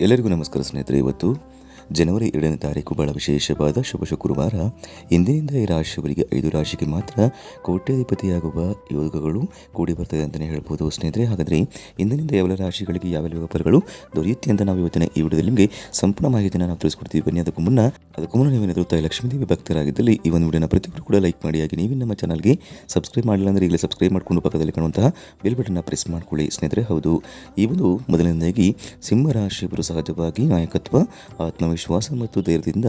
ಎಲ್ಲರಿಗೂ ನಮಸ್ಕಾರ ಸ್ನೇಹಿತರೆ. ಇವತ್ತು ಜನವರಿ ಎರಡನೇ ತಾರೀಕು ಬಹಳ ವಿಶೇಷವಾದ ಶುಭ ಶುಕ್ರವಾರ. ಇಂದಿನಿಂದ ಈ ರಾಶಿಯವರಿಗೆ ಐದು ರಾಶಿಗೆ ಮಾತ್ರ ಕೋಟ್ಯಾಧಿಪತಿಯಾಗುವ ಯೋಗಗಳು ಕೂಡಿ ಬರ್ತದೆ ಅಂತಲೇ ಹೇಳ್ಬೋದು ಸ್ನೇಹಿತರೆ. ಹಾಗಾದರೆ ಇಂದಿನಿಂದ ಯಾವೆಲ್ಲ ರಾಶಿಗಳಿಗೆ ಯಾವೆಲ್ಲ ಯೋಗ ದೊರೆಯುತ್ತೆ ಅಂತ ನಾವು ಇವತ್ತಿನ ಈ ವಿಡಿಯೋದಲ್ಲಿ ನಿಮಗೆ ಸಂಪೂರ್ಣ ಮಾಹಿತಿಯನ್ನು ನಾವು ತಿಳಿಸ್ಕೊಡ್ತೀವಿ. ಬನ್ನಿ, ಅದಕ್ಕೂ ಮುನ್ನ ಅದಕ್ಕೂ ಮುನ್ನ ನೀವೇನಾದರೂ ತಾಯಿ ಲಕ್ಷ್ಮೀದೇವಿ ಭಕ್ತರಾಗಿದ್ದಲ್ಲಿ ಈ ಒಂದು ವಿಡಿಯೋನ ಪ್ರತಿಯೊಬ್ಬರು ಕೂಡ ಲೈಕ್ ಮಾಡಿ, ಹಾಗೆ ನೀವು ನಮ್ಮ ಚಾನಲ್ಗೆ ಸಬ್ಸ್ಕ್ರೈಬ್ ಮಾಡಿಲ್ಲ ಅಂದರೆ ಈಗಲೇ ಸಬ್ಸ್ಕ್ರೈಬ್ ಮಾಡಿಕೊಂಡು ಪಕ್ಕದಲ್ಲಿ ಕಾಣುವಂತಹ ಬೆಲ್ ಬಟನ್ನ ಪ್ರೆಸ್ ಮಾಡ್ಕೊಳ್ಳಿ ಸ್ನೇಹಿತರೆ. ಹೌದು, ಈ ಒಂದು ಮೊದಲನೇದಾಗಿ ಸಿಂಹ ರಾಶಿಯವರು ಸಹಜವಾಗಿ ನಾಯಕತ್ವ ಆತ್ಮವಿಶ್ವಾಸ ಮತ್ತು ಧೈರ್ಯದಿಂದ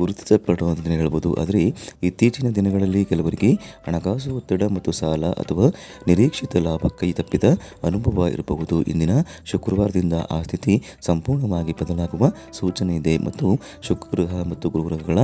ಗುರುತಿಸಲ್ಪಡುವ ಅಂತಲೇ ಹೇಳ್ಬೋದು. ಆದರೆ ಇತ್ತೀಚಿನ ದಿನಗಳಲ್ಲಿ ಕೆಲವರಿಗೆ ಹಣಕಾಸು ಒತ್ತಡ ಮತ್ತು ಸಾಲ ಅಥವಾ ನಿರೀಕ್ಷಿತ ಲಾಭ ಕೈ ತಪ್ಪಿದ ಅನುಭವ ಇರಬಹುದು. ಇಂದಿನ ಶುಕ್ರವಾರದಿಂದ ಆ ಸ್ಥಿತಿ ಸಂಪೂರ್ಣವಾಗಿ ಬದಲಾಗುವ ಸೂಚನೆ ಇದೆ ಮತ್ತು ಶುಕ್ರಗ್ರಹ ಮತ್ತು ಗುರುಗ್ರಹಗಳ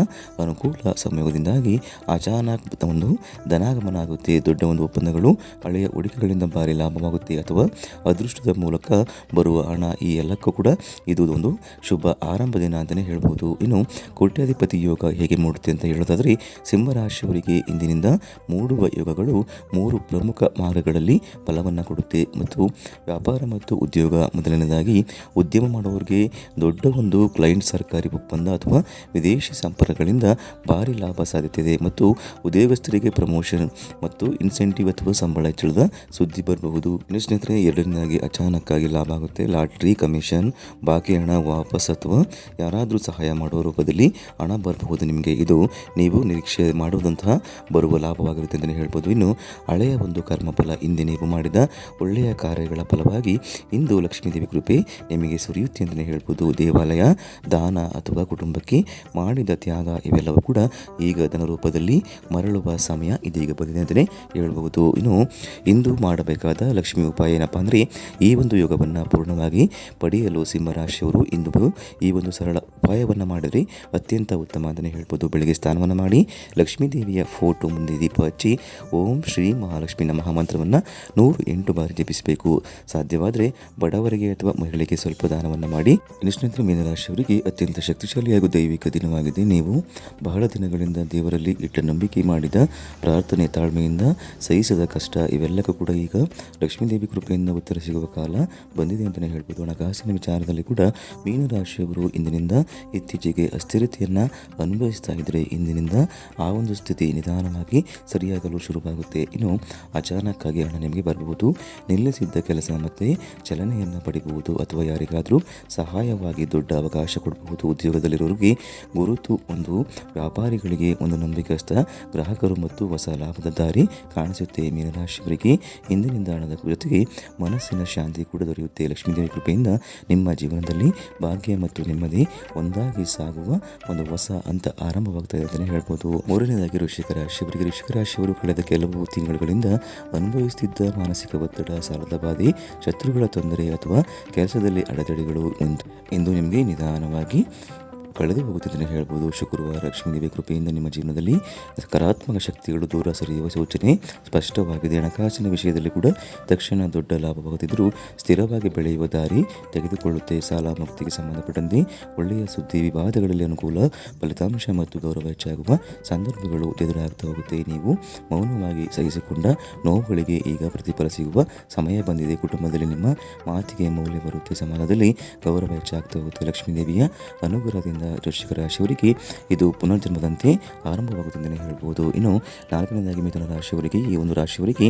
ಅನುಕೂಲ ಸಮಯದಿಂದಾಗಿ ಅಚಾನಕ್ ಒಂದು ಧನಾಗಮನ ಆಗುತ್ತೆ. ದೊಡ್ಡ ಒಂದು ಒಪ್ಪಂದಗಳು ಹಳೆಯ ಹೂಡಿಕೆಗಳಿಂದ ಭಾರಿ ಲಾಭವಾಗುತ್ತೆ ಅಥವಾ ಅದೃಷ್ಟದ ಮೂಲಕ ಬರುವ ಹಣ ಈ ಎಲ್ಲಕ್ಕೂ ಕೂಡ ಇದು ಒಂದು ಶುಭ ಆರಂಭ ದಿನ ಅಂತಲೇ ಹೇಳ್ಬೋದು. ಇನ್ನು ಕೋಟ್ಯಾಧಿಪತಿ ಯೋಗ ಹೇಗೆ ಮೂಡುತ್ತೆ ಅಂತ ಹೇಳೋದಾದರೆ, ಸಿಂಹರಾಶಿಯವರಿಗೆ ಇಂದಿನಿಂದ ಮೂಡುವ ಯೋಗಗಳು ಮೂರು ಪ್ರಮುಖ ಮಾರ್ಗಗಳಲ್ಲಿ ಫಲವನ್ನು ಕೊಡುತ್ತೆ. ಮತ್ತು ವ್ಯಾಪಾರ ಮತ್ತು ಉದ್ಯೋಗ ಮೊದಲನೇದಾಗಿ ಉದ್ಯಮ ಮಾಡುವವರಿಗೆ ದೊಡ್ಡ ಒಂದು ಕ್ಲೈಂಟ್ ಸರ್ಕಾರಿ ಒಪ್ಪಂದ ಅಥವಾ ವಿದೇಶಿ ಸಂಪರ್ಕಗಳಿಂದ ಭಾರಿ ಲಾಭ ಸಾಧ್ಯತೆ ಇದೆ ಮತ್ತು ಉದ್ಯೋಗಸ್ಥರಿಗೆ ಪ್ರಮೋಷನ್ ಮತ್ತು ಇನ್ಸೆಂಟಿವ್ ಅಥವಾ ಸಂಬಳ ಹೆಚ್ಚಳದ ಸುದ್ದಿ ಬರಬಹುದು. ಸ್ನೇಹಿತರೆ, ಎರಡನೇದಾಗಿ ಅಚಾನಕ್ಕಾಗಿ ಲಾಭ ಆಗುತ್ತೆ. ಲಾಟ್ರಿ ಕಮಿಷನ್ ಬಾಕಿ ಹಣ ವಾಪಸ್ ಅಥವಾ ಯಾರಾದರೂ ಸಹಾಯ ಮಾಡುವ ರೂಪದಲ್ಲಿ ಹಣ ಬರಬಹುದು ನಿಮಗೆ. ಇದು ನೀವು ನಿರೀಕ್ಷೆ ಮಾಡುವುದಂತಹ ಬರುವ ಲಾಭವಾಗಿರುತ್ತೆ ಅಂತಲೇ ಹೇಳ್ಬೋದು. ಇನ್ನು ಹಳೆಯ ಒಂದು ಕರ್ಮಫಲ ಹಿಂದೆ ನೀವು ಮಾಡಿದ ಒಳ್ಳೆಯ ಕಾರ್ಯಗಳ ಫಲವಾಗಿ ಇಂದು ಲಕ್ಷ್ಮೀದೇವಿ ಕೃಪೆ ನಿಮಗೆ ಸುರಿಯುತ್ತೆ ಅಂತಲೇ ಹೇಳ್ಬೋದು. ದೇವಾಲಯ, ದಾನ ಅಥವಾ ಕುಟುಂಬಕ್ಕೆ ಮಾಡಿದ ತ್ಯಾಗ ಇವೆಲ್ಲವೂ ಕೂಡ ಈಗ ಧನ ರೂಪದಲ್ಲಿ ಮರಳುವ ಸಮಯ ಇದೀಗ ಬಂದಿದೆ ಅಂತಲೇ ಹೇಳ್ಬಹುದು ಇನ್ನು ಇಂದು ಮಾಡಬೇಕಾದ ಲಕ್ಷ್ಮಿ ಉಪಾಯ ಏನಪ್ಪ ಅಂದರೆ ಈ ಒಂದು ಯೋಗವನ್ನು ಪೂರ್ಣವಾಗಿ ಪಡೆಯಲು ಸಿಂಹರಾಶಿಯವರು ಇಂದು ಈ ಒಂದು ಸರಳ ಉಪಾಯವನ್ನು ಮಾಡಿದರೆ, ಅತ್ಯಂತ ಉತ್ತಮ ಅಂತಲೇ ಹೇಳ್ಬೋದು. ಬೆಳಗ್ಗೆ ಸ್ನಾನವನ್ನು ಮಾಡಿ, ಲಕ್ಷ್ಮೀ ದೇವಿಯ ಫೋಟೋ ಮುಂದೆ ದೀಪ ಹಚ್ಚಿ, ಓಂ ಶ್ರೀ ಮಹಾಲಕ್ಷ್ಮಿ ನಮಃ ಮಂತ್ರವನ್ನು ನೂರು ಎಂಟು ಬಾರಿ ಜಪಿಸಬೇಕು. ಸಾಧ್ಯವಾದರೆ ಬಡವರಿಗೆ ಅಥವಾ ಮಹಿಳೆಗೆ ಸ್ವಲ್ಪ ದಾನವನ್ನು ಮಾಡಿ ನಿಷ್ಣಂತರ ಮೀನರಾಶಿಯವರಿಗೆ ಅತ್ಯಂತ ಶಕ್ತಿಶಾಲಿ ಹಾಗೂ ದೈವಿಕ ದಿನವಾಗಿದೆ. ನೀವು ಬಹಳ ದಿನಗಳಿಂದ ದೇವರಲ್ಲಿ ಇಟ್ಟ ನಂಬಿಕೆ ಮಾಡಿದ, ಪ್ರಾರ್ಥನೆ ತಾಳ್ಮೆಯಿಂದ ಸಹಿಸದ ಕಷ್ಟ ಇವೆಲ್ಲಕ್ಕೂ ಕೂಡ ಈಗ ಲಕ್ಷ್ಮೀದೇವಿ ಕೃಪೆಯಿಂದ ಉತ್ತರ ಸಿಗುವ ಕಾಲ ಬಂದಿದೆ ಅಂತಲೇ ಹೇಳ್ಬೋದು. ಹಣಕಾಸಿನ ವಿಚಾರದಲ್ಲಿ ಕೂಡ ಮೀನರಾಶಿಯವರು ಇಂದಿನಿಂದ ಇತ್ತೀಚೆಗೆ ಅಸ್ಥಿರತೆಯನ್ನು ಅನುಭವಿಸ್ತಾ ಇದ್ದರೆ ಇಂದಿನಿಂದ ಆ ಒಂದು ಸ್ಥಿತಿ ನಿಧಾನವಾಗಿ ಸರಿಯಾಗಲು ಶುರುವಾಗುತ್ತೆ. ಇನ್ನು ಅಚಾನಕ್ಕಾಗಿ ಹಣ ನಿಮಗೆ ಬರಬಹುದು ನಿಲ್ಲಿಸಿದ್ದ ಕೆಲಸ ಮತ್ತೆ ಚಲನೆಯನ್ನು ಪಡಿಬಹುದು ಅಥವಾ ಯಾರಿಗಾದರೂ ಸಹಾಯವಾಗಿ ದೊಡ್ಡ ಅವಕಾಶ ಕೊಡಬಹುದು. ಉದ್ಯೋಗದಲ್ಲಿರೋರಿಗೆ ಗುರುತು ಒಂದು ವ್ಯಾಪಾರಿಗಳಿಗೆ ಒಂದು ನಂಬಿಕಸ್ಥ ಗ್ರಾಹಕರು ಮತ್ತು ಹೊಸ ಲಾಭದ ದಾರಿ ಕಾಣಿಸುತ್ತೆ. ಮೀನರಾಶಿಯವರಿಗೆ ಇಂದಿನಿಂದ ಹಣದ ಜೊತೆಗೆ ಮನಸ್ಸಿನ ಶಾಂತಿ ಕೂಡ ದೊರೆಯುತ್ತೆ. ಲಕ್ಷ್ಮೀದೇವಿ ಕೃಪೆಯಿಂದ ನಿಮ್ಮ ಜೀವನದಲ್ಲಿ ಭಾಗ್ಯ ಮತ್ತು ನೆಮ್ಮದಿ ಒಂದಾಗಿ ಸಾಗುವ ಒಂದು ಹೊಸ ಹಂತ ಇದೆ ಅಂತಲೇ ಹೇಳ್ಬೋದು. ಮೂರನೇದಾಗಿ ಋಷಿಕ ರಾಶಿ. ಅವರಿಗೆ ಋಷಿಕ ರಾಶಿಯವರು ಕಳೆದ ಕೆಲವು ತಿಂಗಳುಗಳಿಂದ ಅನುಭವಿಸುತ್ತಿದ್ದ ಮಾನಸಿಕ ಒತ್ತಡ, ಸಾಲದ ಬಾಧೆ, ಶತ್ರುಗಳ ತೊಂದರೆ ಅಥವಾ ಕೆಲಸದಲ್ಲಿ ಅಡೆತಡೆಗಳು ಎಂದು ನಿಮಗೆ ನಿಧಾನವಾಗಿ ಕಳೆದು ಹೋಗುತ್ತಿದ್ದೇನೆ ಹೇಳ್ಬೋದು. ಶುಕ್ರವಾರ ಲಕ್ಷ್ಮೀದೇವಿ ಕೃಪೆಯಿಂದ ನಿಮ್ಮ ಜೀವನದಲ್ಲಿ ಸಕಾರಾತ್ಮಕ ಶಕ್ತಿಗಳು ದೂರ ಸರಿಯುವ ಸೂಚನೆ ಸ್ಪಷ್ಟವಾಗಿದೆ. ಹಣಕಾಸಿನ ವಿಷಯದಲ್ಲಿ ಕೂಡ ತಕ್ಷಣ ದೊಡ್ಡ ಲಾಭವಾಗುತ್ತಿದ್ದರೂ ಸ್ಥಿರವಾಗಿ ಬೆಳೆಯುವ ದಾರಿ ತೆಗೆದುಕೊಳ್ಳುತ್ತೆ. ಸಾಲ ಮುಕ್ತಿಗೆ ಸಂಬಂಧಪಟ್ಟಂತೆ ಒಳ್ಳೆಯ ಸುದ್ದಿ, ವಿವಾದಗಳಲ್ಲಿ ಅನುಕೂಲ, ಫಲಿತಾಂಶ ಮತ್ತು ಗೌರವ ಹೆಚ್ಚಾಗುವ ಸಂದರ್ಭಗಳು ಎದುರಾಗ್ತಾ ಹೋಗುತ್ತೆ. ನೀವು ಮೌನವಾಗಿ ಸಹಿಸಿಕೊಂಡ ನೋವುಗಳಿಗೆ ಈಗ ಪ್ರತಿಫಲ ಸಿಗುವ ಸಮಯ ಬಂದಿದೆ. ಕುಟುಂಬದಲ್ಲಿ ನಿಮ್ಮ ಮಾತಿಗೆ ಮೌಲ್ಯ ಬರುತ್ತೆ. ಸಮಾಜದಲ್ಲಿ ಗೌರವ ಹೆಚ್ಚಾಗ್ತಾ ಹೋಗುತ್ತೆ. ಲಕ್ಷ್ಮೀದೇವಿಯ ಅನುಗ್ರಹದಿಂದ ವೃಶ್ಚಿಕ ರಾಶಿಯವರಿಗೆ ಇದು ಪುನರ್ಜನ್ಮದಂತೆ ಆರಂಭವಾಗುತ್ತದೆ ಹೇಳ್ಬೋದು. ಇನ್ನು ನಾಲ್ಕನೇದಾಗಿ ಮಿಥುನ ರಾಶಿಯವರಿಗೆ, ಈ ಒಂದು ರಾಶಿಯವರಿಗೆ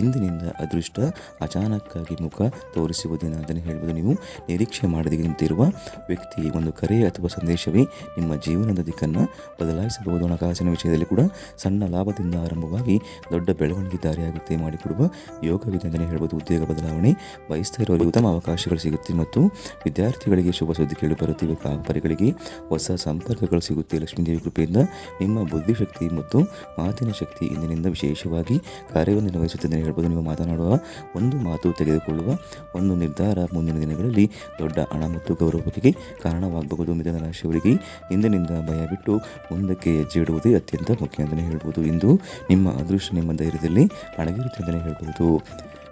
ಇಂದಿನಿಂದ ಅದೃಷ್ಟ ಅಚಾನಕ್ಕಾಗಿ ಮುಖ ತೋರಿಸುವ ದಿನ ಅಂತಲೇ ಹೇಳ್ಬೋದು. ನೀವು ನಿರೀಕ್ಷೆ ಮಾಡದೆ ನಿಂತಿರುವ ವ್ಯಕ್ತಿ, ಒಂದು ಕರೆ ಅಥವಾ ಸಂದೇಶವೇ ನಿಮ್ಮ ಜೀವನದ ದಿಕ್ಕನ್ನು ಬದಲಾಯಿಸಬಹುದು. ಹಣಕಾಸಿನ ವಿಷಯದಲ್ಲಿ ಕೂಡ ಸಣ್ಣ ಲಾಭದಿಂದ ಆರಂಭವಾಗಿ ದೊಡ್ಡ ಬೆಳವಣಿಗೆ ದಾರಿಯಾಗುತ್ತೆ ಮಾಡಿಕೊಡುವ ಯೋಗವಿದೆ ಅಂತಲೇ ಹೇಳ್ಬೋದು. ಉದ್ಯೋಗ ಬದಲಾವಣೆ ಬಯಸ್ತಾ ಇರುವಲ್ಲಿ ಉತ್ತಮ ಅವಕಾಶಗಳು ಸಿಗುತ್ತೆ ಮತ್ತು ವಿದ್ಯಾರ್ಥಿಗಳಿಗೆ ಶುಭ ಸುದ್ದಿ ಕೇಳಿ ಬರುತ್ತಿವೆ. ವ್ಯಾಪಾರಿಗಳಿಗೆ ಹೊಸ ಸಂಪರ್ಕಗಳು ಸಿಗುತ್ತೆ. ಲಕ್ಷ್ಮೀದೇವಿ ಕೃಪೆಯಿಂದ ನಿಮ್ಮ ಬುದ್ಧಿಶಕ್ತಿ ಮತ್ತು ಮಾತಿನ ಶಕ್ತಿ ಇಂದಿನಿಂದ ವಿಶೇಷವಾಗಿ ಕಾರ್ಯವನ್ನು ನಿರ್ವಹಿಸುತ್ತದೆ ಹೇಳ್ಬೋದು. ನೀವು ಮಾತನಾಡುವ ಒಂದು ಮಾತು ತೆಗೆದುಕೊಳ್ಳುವ ಒಂದು ನಿರ್ಧಾರ ಮುಂದಿನ ದಿನಗಳಲ್ಲಿ ದೊಡ್ಡ ಹಣ ಮತ್ತು ಗೌರವಕ್ಕೆ ಕಾರಣವಾಗಬಹುದು. ಮಿಥುನ ರಾಶಿಯವರಿಗೆ ಇಂದಿನಿಂದ ಭಯ ಬಿಟ್ಟು ಮುಂದಕ್ಕೆ ಹೆಜ್ಜೆ ಇಡುವುದೇ ಅತ್ಯಂತ ಮುಖ್ಯ ಅಂತಲೇ ಹೇಳ್ಬೋದು. ಇಂದು ನಿಮ್ಮ ಅದೃಷ್ಟ, ನಿಮ್ಮ ಧೈರ್ಯದಲ್ಲಿ ಅಡಗಿರುತ್ತೆ ಅಂತಲೇ ಹೇಳ್ಬೋದು.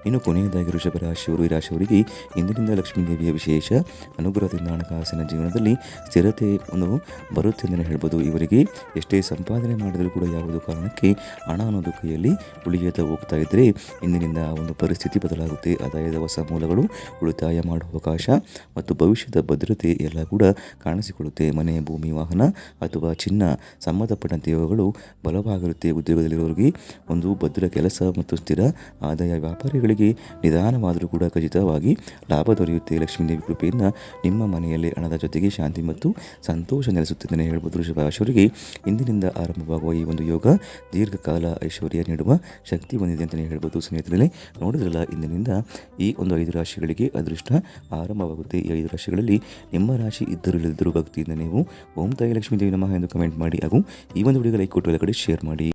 ಇನ್ನು ಕೊನೆಯದಾಗಿ ವೃಷಭ ರಾಶಿಯವರು ಈ ರಾಶಿಯವರಿಗೆ ಇಂದಿನಿಂದ ಲಕ್ಷ್ಮೀ ದೇವಿಯ ವಿಶೇಷ ಅನುಗ್ರಹದಿಂದ ಹಣಕಾಸಿನ ಜೀವನದಲ್ಲಿ ಸ್ಥಿರತೆ ಒಂದು ಬರುತ್ತೆ ಅಂತಲೇ ಹೇಳ್ಬೋದು. ಇವರಿಗೆ ಎಷ್ಟೇ ಸಂಪಾದನೆ ಮಾಡಿದರೂ ಕೂಡ ಯಾವುದೋ ಕಾರಣಕ್ಕೆ ಹಣ ಅನ್ನೋದು ಕೈಯಲ್ಲಿ ಉಳಿಯುತ್ತಾ ಹೋಗ್ತಾ ಇದ್ದರೆ ಇಂದಿನಿಂದ ಒಂದು ಪರಿಸ್ಥಿತಿ ಬದಲಾಗುತ್ತೆ. ಆದಾಯದ ಹೊಸ ಮೂಲಗಳು, ಉಳಿತಾಯ ಮಾಡುವ ಅವಕಾಶ ಮತ್ತು ಭವಿಷ್ಯದ ಭದ್ರತೆ ಎಲ್ಲ ಕೂಡ ಕಾಣಿಸಿಕೊಳ್ಳುತ್ತೆ. ಮನೆ, ಭೂಮಿ, ವಾಹನ ಅಥವಾ ಚಿನ್ನ ಸಂಬಂಧಪಟ್ಟಂತೆ ಇವುಗಳು ಬಲವಾಗಿರುತ್ತೆ. ಉದ್ಯೋಗದಲ್ಲಿರೋರಿಗೆ ಒಂದು ಭದ್ರ ಕೆಲಸ ಮತ್ತು ಸ್ಥಿರ ಆದಾಯ ವ್ಯಾಪಾರಿಗಳಿಗೆ ನಿಧಾನವಾದರೂ ಕೂಡ ಖಚಿತವಾಗಿ ಲಾಭ ದೊರೆಯುತ್ತೆ. ಲಕ್ಷ್ಮೀದೇವಿ ಕೃಪೆಯಿಂದ ನಿಮ್ಮ ಮನೆಯಲ್ಲಿ ಹಣದ ಜೊತೆಗೆ ಶಾಂತಿ ಮತ್ತು ಸಂತೋಷ ನೆಲೆಸುತ್ತಿದ್ದೇನೆ ಹೇಳಬಹುದು. ಹೇಳ್ಬೋದು ವೃಷಭ ರಾಶಿಯವರಿಗೆ ಇಂದಿನಿಂದ ಆರಂಭವಾಗುವ ಈ ಒಂದು ಯೋಗ ದೀರ್ಘಕಾಲ ಐಶ್ವರ್ಯ ನೀಡುವ ಶಕ್ತಿ ಹೊಂದಿದೆ ಅಂತಲೇ ಹೇಳ್ಬೋದು ಸ್ನೇಹಿತರಲ್ಲಿ ನೋಡಿದ್ರಲ್ಲ, ಇಂದಿನಿಂದ ಈ ಒಂದು ಐದು ರಾಶಿಗಳಿಗೆ ಅದೃಷ್ಟ ಆರಂಭವಾಗುತ್ತೆ. ಈ ಐದು ರಾಶಿಗಳಲ್ಲಿ ನಿಮ್ಮ ರಾಶಿ ಇದ್ದರೂ ಇಲ್ಲದಿದ್ದರೂ ಭಕ್ತಿಯಿಂದ ನೀವು ಓಂ ತಾಯಿ ಲಕ್ಷ್ಮೀ ದೇವಿ ನಮಃ ಎಂದು ಕಮೆಂಟ್ ಮಾಡಿ ಹಾಗೂ ಈ ಒಂದು ವಿಡಿಯೋ ಲೈಕ್ ಕೊಟ್ಟು ಕಡೆ ಶೇರ್ ಮಾಡಿ.